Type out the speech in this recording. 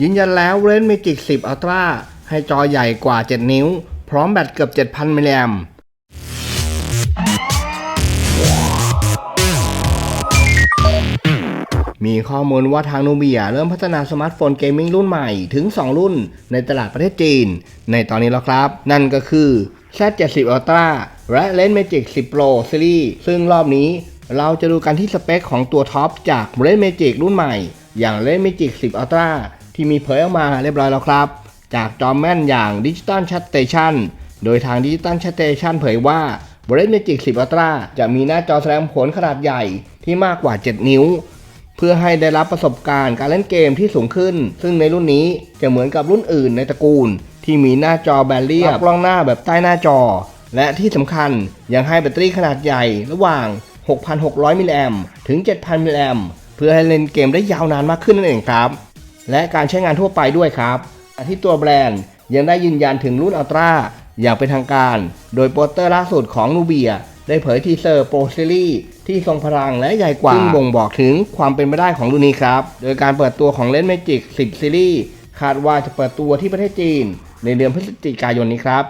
ยืนยันแล้วเรน Magic 10 Ultra ให้จอใหญ่กว่า 7 นิ้ว พร้อมแบตเกือบ 7,000 มิลลิแอมมีข้อมูลว่าทางนูเบียเริ่มพัฒนาสมาร์ทโฟนเกมมิ่งรุ่นใหม่ถึง 2 รุ่นในตลาดประเทศจีน ในตอนนี้แล้วครับ นั่นก็คือ Z70 Ultra และ Lens Magic 10 Pro Series ซึ่งรอบนี้เราจะดูกันที่สเปคของตัวท็อปจาก Lens Magic รุ่นใหม่ อย่าง Lens Magic 10 Ultra ที่มีเผยออกมาเรียบร้อยแล้วครับ จากจอมแม่นอย่าง Digital Chat Station โดยทาง Digital Chat Station เผยว่า Lens Magic 10 Ultra จะมีหน้าจอแสดงผลขนาดใหญ่ที่มากกว่า 7 นิ้ว เพื่อให้ได้รับประสบการณ์การเล่นเกมที่สูงขึ้น ซึ่งในรุ่นนี้จะเหมือนกับรุ่นอื่นในตระกูล ที่มีหน้าจอแบนเรียบกล้องหน้าแบบใต้หน้าจอ และที่สำคัญยังให้แบตเตอรี่ขนาดใหญ่ระหว่าง 6,600 มิลลิแอมถึง 7,000 มิลลิแอมเพื่อให้เล่นเกมได้ยาวนานมากขึ้นนั่นเองครับ และการใช้งานทั่วไปด้วยครับที่ตัวแบรนด์ยังได้ยืนยันถึงรุ่นอัลตร้าอย่างเป็นทางการ โดยโปสเตอร์ล่าสุดของนูเบีย ได้เผยทีเซอร์โปรซีรีส์ที่ทรงพลังและใหญ่กว่าซึ่งบ่งบอกถึงความเป็นไปได้ของรุ่นนี้ครับ โดยการเปิดตัวของเลนส์เมจิก10ซีรีส์คาดว่าจะเปิดตัวที่ประเทศจีน ในเดือนพฤศจิกายนนี้ครับ